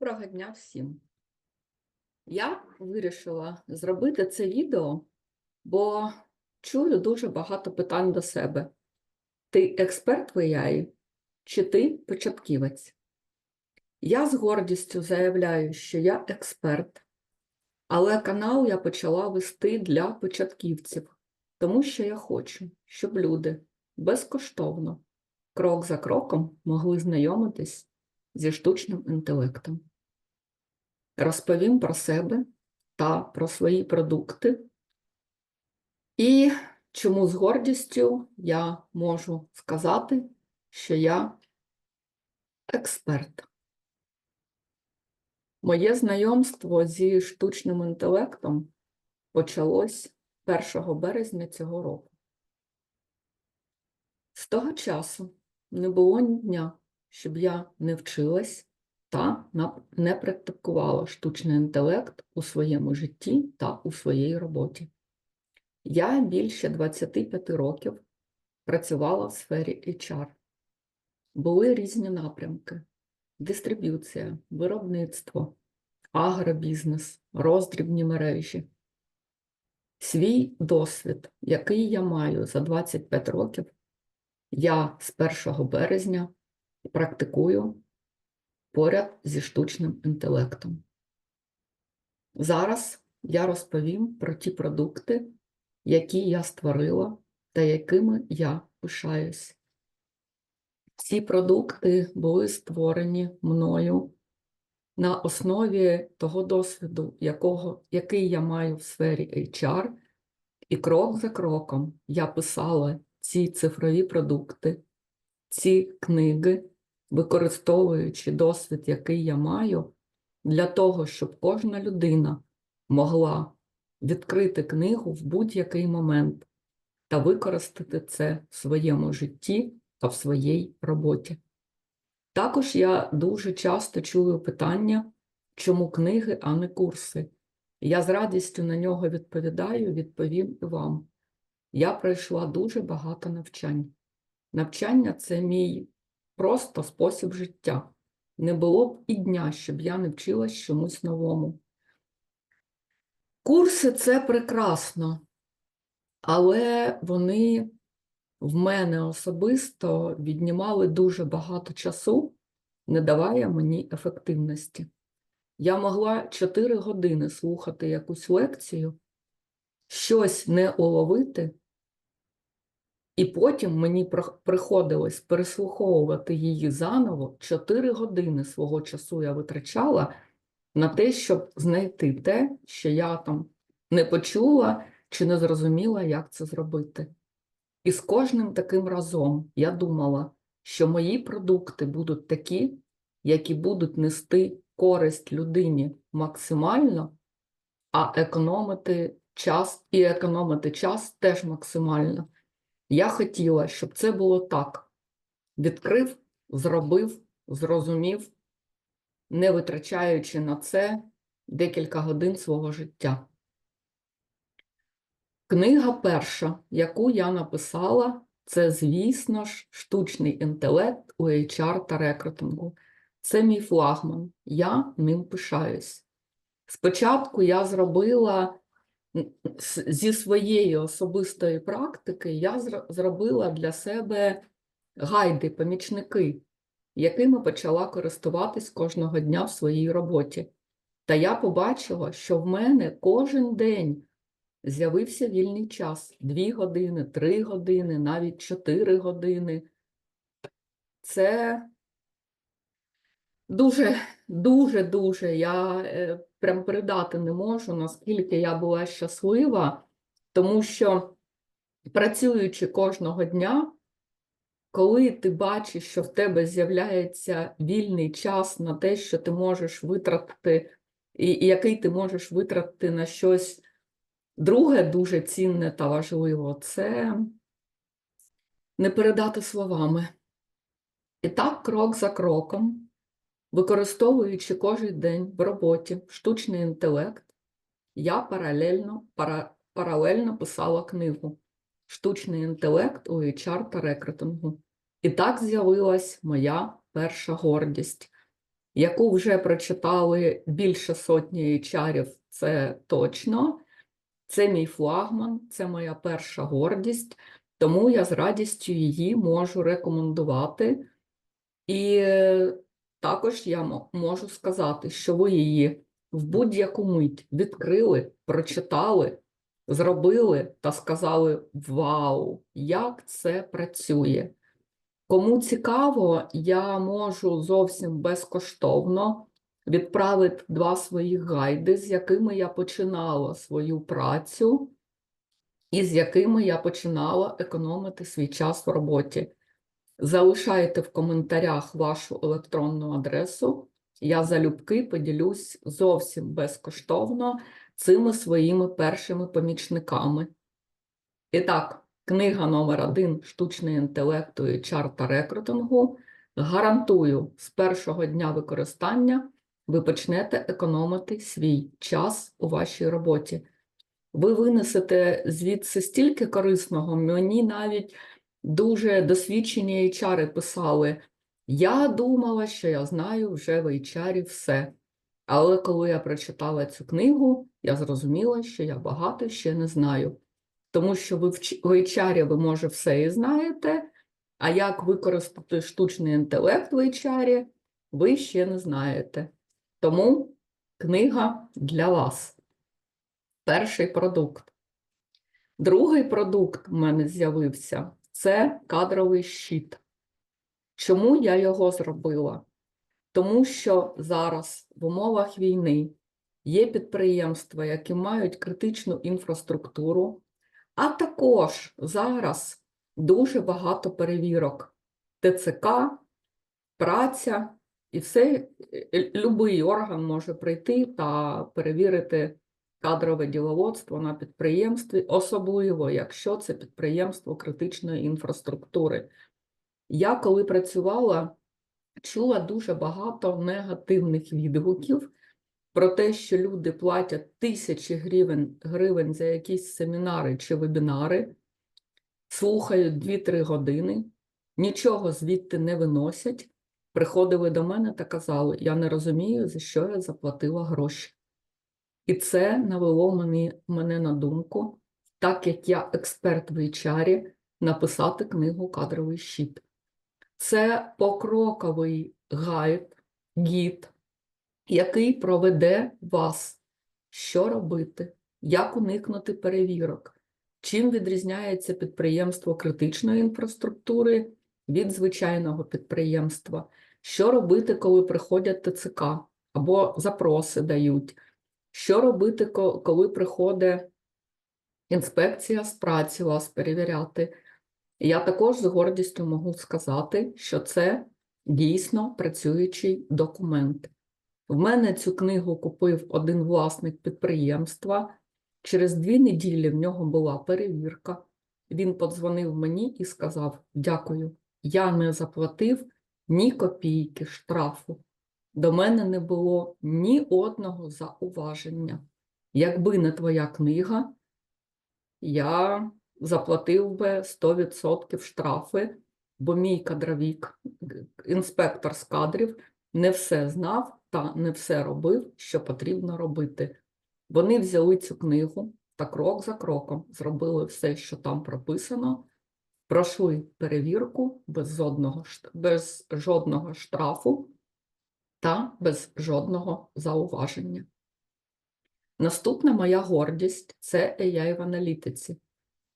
Доброго дня всім. Я вирішила зробити це відео, бо чую дуже багато питань до себе. Ти експерт в AI чи ти початківець? Я з гордістю заявляю, що я експерт, але канал я почала вести для початківців, тому що я хочу, щоб люди безкоштовно, крок за кроком могли знайомитись зі штучним інтелектом. Розповім про себе та про свої продукти. І чому з гордістю я можу сказати, що я експерт. Моє знайомство зі штучним інтелектом почалось 1 березня цього року. З того часу не було дня, щоб я не вчилась та не практикувала штучний інтелект у своєму житті та у своїй роботі. Я більше 25 років працювала в сфері HR. Були різні напрямки: дистриб'юція, виробництво, агробізнес, роздрібні мережі. Свій досвід, який я маю за 25 років, я з 1 березня практикую поряд зі штучним інтелектом. Зараз я розповім про ті продукти, які я створила та якими я пишаюсь. Ці продукти були створені мною на основі того досвіду, якого, який я маю в сфері HR, і крок за кроком я писала ці цифрові продукти, ці книги, використовуючи досвід, який я маю, для того, щоб кожна людина могла відкрити книгу в будь-який момент та використати це в своєму житті та в своїй роботі. Також я дуже часто чую питання, чому книги, а не курси. Я з радістю на нього відповідаю, відповім і вам. Я пройшла дуже багато навчань. Навчання це мій просто спосіб життя. Не було б і дня, щоб я не вчилась чомусь новому. Курси це прекрасно, але вони в мене особисто віднімали дуже багато часу, не давая мені ефективності. Я могла 4 години слухати якусь лекцію, щось не уловити, і потім мені приходилось переслуховувати її заново. 4 години свого часу я витрачала на те, щоб знайти те, що я там не почула чи не зрозуміла, як це зробити. І з кожним таким разом я думала, що мої продукти будуть такі, які будуть нести користь людині максимально, а економити час і економити час теж максимально. Я хотіла, щоб це було так: відкрив, зробив, зрозумів, не витрачаючи на це декілька годин свого життя. Книга перша, яку я написала, це, звісно ж, штучний інтелект у HR та рекрутингу. Це мій флагман, я ним пишаюсь. Спочатку я зробила зі своєї особистої практики, я зробила для себе гайди, помічники, якими почала користуватись кожного дня в своїй роботі. Та я побачила, що в мене кожен день з'явився вільний час: 2 години, 3 години, навіть 4 години. Це дуже, дуже, дуже. Я е, прям передати не можу, наскільки я була щаслива, тому що працюючи кожного дня, коли ти бачиш, що в тебе з'являється вільний час на те, що ти можеш витратити, і, і який ти можеш витратити на щось друге, дуже цінне та важливо, це не передати словами. І так, крок за кроком, використовуючи кожен день в роботі штучний інтелект, я паралельно, пара, паралельно писала книгу Штучний інтелект у HR та рекрутингу. І так з'явилась моя перша гордість. яку вже прочитали більше сотні HR, це точно. Це мій флагман, це моя перша гордість, тому я з радістю її можу рекомендувати. І також я можу сказати, що ви її в будь-яку мить відкрили, прочитали, зробили та сказали: Вау, як це працює! Кому цікаво, я можу зовсім безкоштовно відправити два своїх гайди, з якими я починала свою працю і з якими я починала економити свій час в роботі. Залишайте в коментарях вашу електронну адресу. Я залюбки поділюсь зовсім безкоштовно цими своїми першими помічниками. І так, книга номер один штучний інтелекту і чарта рекрутингу. Гарантую, з першого дня використання ви почнете економити свій час у вашій роботі. Ви винесете звідси стільки корисного, мені навіть дуже досвідчені HR писали. Я думала, що я знаю вже в HR все. Але коли я прочитала цю книгу, я зрозуміла, що я багато ще не знаю. Тому що ви в HR ви, може, все і знаєте, а як використати штучний інтелект в HR, ви ще не знаєте. Тому книга для вас. Перший продукт. Другий продукт в мене з'явився це кадровий щит. Чому я його зробила? Тому що зараз в умовах війни є підприємства, які мають критичну інфраструктуру, а також зараз дуже багато перевірок ТЦК, праця і все, е, любий орган може прийти та перевірити кадрове діловодство на підприємстві, особливо якщо це підприємство критичної інфраструктури. Я коли працювала, чула дуже багато негативних відгуків про те, що люди платять тисячі гривень, гривень за якісь семінари чи вебінари, слухають 2-3 години, нічого звідти не виносять. Приходили до мене та казали, я не розумію, за що я заплатила гроші. І це навело мені, мене на думку, так як я експерт в HR, написати книгу Кадровий щит. Це покроковий гайд, гід, який проведе вас, що робити, як уникнути перевірок, чим відрізняється підприємство критичної інфраструктури від звичайного підприємства, що робити, коли приходять ТЦК або запроси дають, що робити, коли приходить інспекція з праці вас перевіряти. Я також з гордістю можу сказати, що це дійсно працюючий документ. В мене цю книгу купив один власник підприємства. Через дві неділі в нього була перевірка. Він подзвонив мені і сказав: Дякую, я не заплатив ні копійки штрафу. До мене не було ні одного зауваження. Якби не твоя книга, я заплатив би 100% штрафи, бо мій кадровік, інспектор з кадрів, не все знав та не все робив, що потрібно робити. Вони взяли цю книгу та крок за кроком зробили все, що там прописано, пройшли перевірку без жодного, без жодного штрафу та без жодного зауваження. Наступна моя гордість це AI в аналітиці.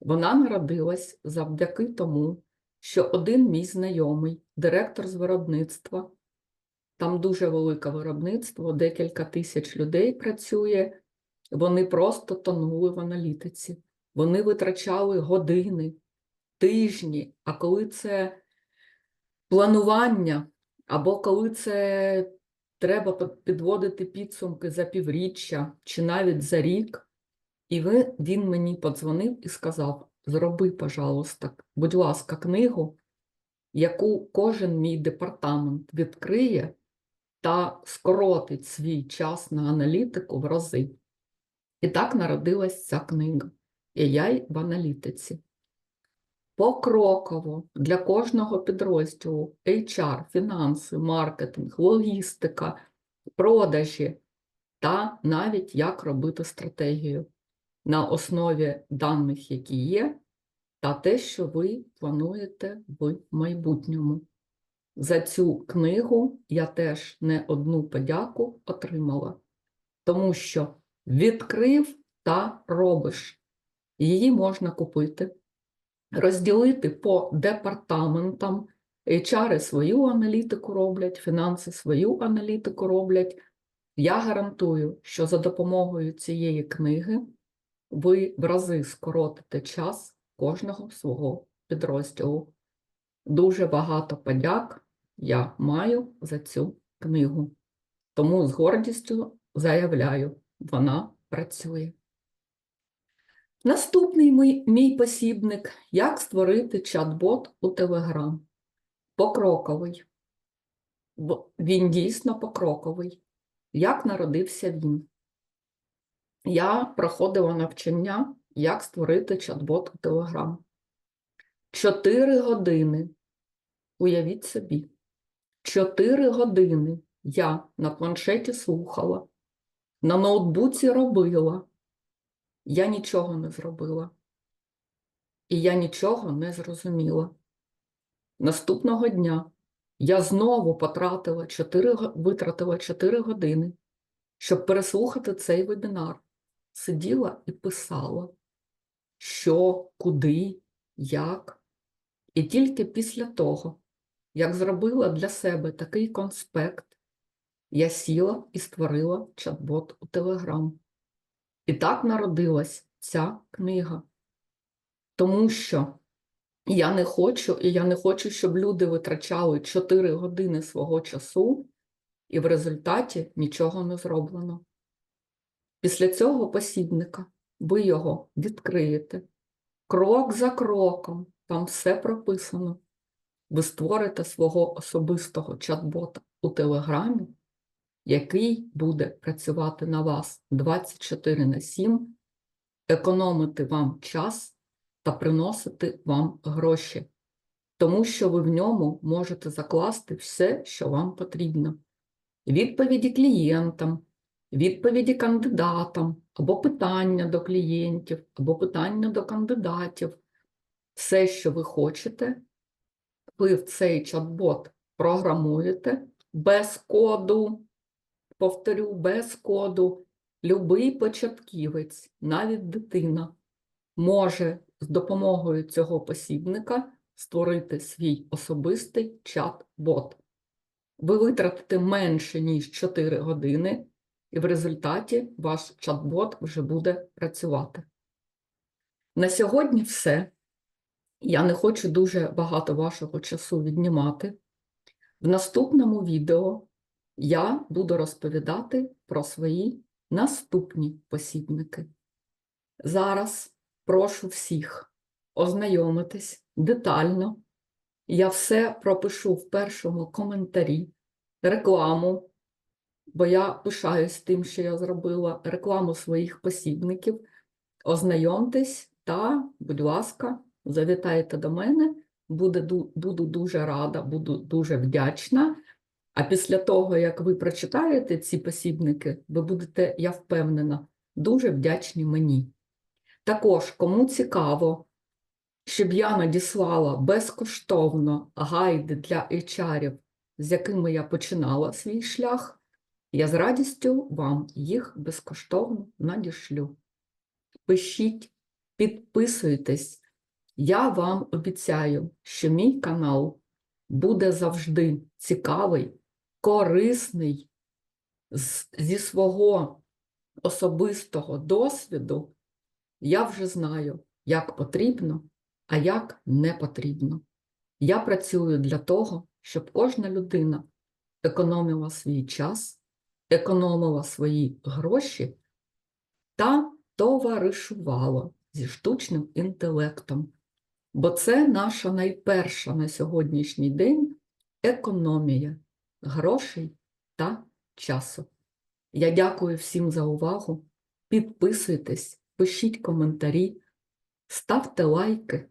Вона народилась завдяки тому, що один мій знайомий, директор з виробництва, там дуже велике виробництво, декілька тисяч людей працює, вони просто тонули в аналітиці. Вони витрачали години, тижні, а коли це планування, або коли це треба підводити підсумки за півріччя чи навіть за рік, і він мені подзвонив і сказав: зроби, пожалуйста, будь ласка, книгу, яку кожен мій департамент відкриє та скоротить свій час на аналітику в рази. І так народилась ця книга і AI в аналітиці. Покроково для кожного підрозділу HR, фінанси, маркетинг, логістика, продажі та навіть як робити стратегію на основі даних, які є, та те, що ви плануєте в майбутньому. За цю книгу я теж не одну подяку отримала, тому що відкрив та робиш. Її можна купити, розділити по департаментам. HR свою аналітику роблять, фінанси свою аналітику роблять. Я гарантую, що за допомогою цієї книги ви в рази скоротите час кожного свого підрозділу. Дуже багато подяк я маю за цю книгу. Тому з гордістю заявляю, вона працює. Наступний мій, мій посібник як створити чат-бот у Telegram. Покроковий. Він дійсно покроковий. Як народився він? Я проходила навчання, як створити чат-бот у Telegram. Чотири години. Уявіть собі, чотири години я на планшеті слухала, на ноутбуці робила. Я нічого не зробила. І я нічого не зрозуміла. Наступного дня я знову потратила 4, витратила 4 години, щоб переслухати цей вебінар. Сиділа і писала, що, куди, як. І тільки після того, як зробила для себе такий конспект, я сіла і створила чат-бот у Telegram. І так народилась ця книга. Тому що я не хочу, і я не хочу, щоб люди витрачали 4 години свого часу, і в результаті нічого не зроблено. Після цього посібника ви його відкриєте. Крок за кроком, там все прописано. Ви створите свого особистого чат-бота у Телеграмі, який буде працювати на вас 24 на 7, економити вам час та приносити вам гроші, тому що ви в ньому можете закласти все, що вам потрібно. Відповіді клієнтам, відповіді кандидатам, або питання до клієнтів, або питання до кандидатів. Все, що ви хочете, ви в цей чат-бот програмуєте без коду, повторю, без коду. Любий початківець, навіть дитина, може з допомогою цього посібника створити свій особистий чат-бот. Ви витратите менше, ніж 4 години, і в результаті ваш чат-бот вже буде працювати. На сьогодні все. Я не хочу дуже багато вашого часу віднімати. В наступному відео я буду розповідати про свої наступні посібники. Зараз прошу всіх ознайомитись детально. Я все пропишу в першому коментарі, рекламу, бо я пишаюсь тим, що я зробила рекламу своїх посібників. Ознайомтесь та, будь ласка, завітайте до мене. Буде, буду дуже рада, буду дуже вдячна. А після того, як ви прочитаєте ці посібники, ви будете, я впевнена, дуже вдячні мені. Також, кому цікаво, щоб я надіслала безкоштовно гайди для HR, з якими я починала свій шлях, я з радістю вам їх безкоштовно надішлю. Пишіть, підписуйтесь. Я вам обіцяю, що мій канал буде завжди цікавий, корисний, зі свого особистого досвіду. Я вже знаю, як потрібно, а як не потрібно. Я працюю для того, щоб кожна людина економила свій час, економила свої гроші та товаришувала зі штучним інтелектом. Бо це наша найперша на сьогоднішній день економія грошей та часу. Я дякую всім за увагу. Підписуйтесь, пишіть коментарі, ставте лайки.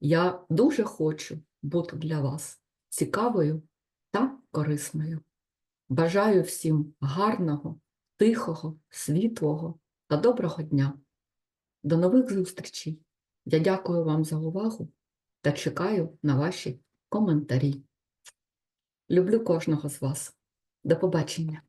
Я дуже хочу бути для вас цікавою та корисною. Бажаю всім гарного, тихого, світлого та доброго дня. До нових зустрічей. Я дякую вам за увагу та чекаю на ваші коментарі. Люблю кожного з вас. До побачення.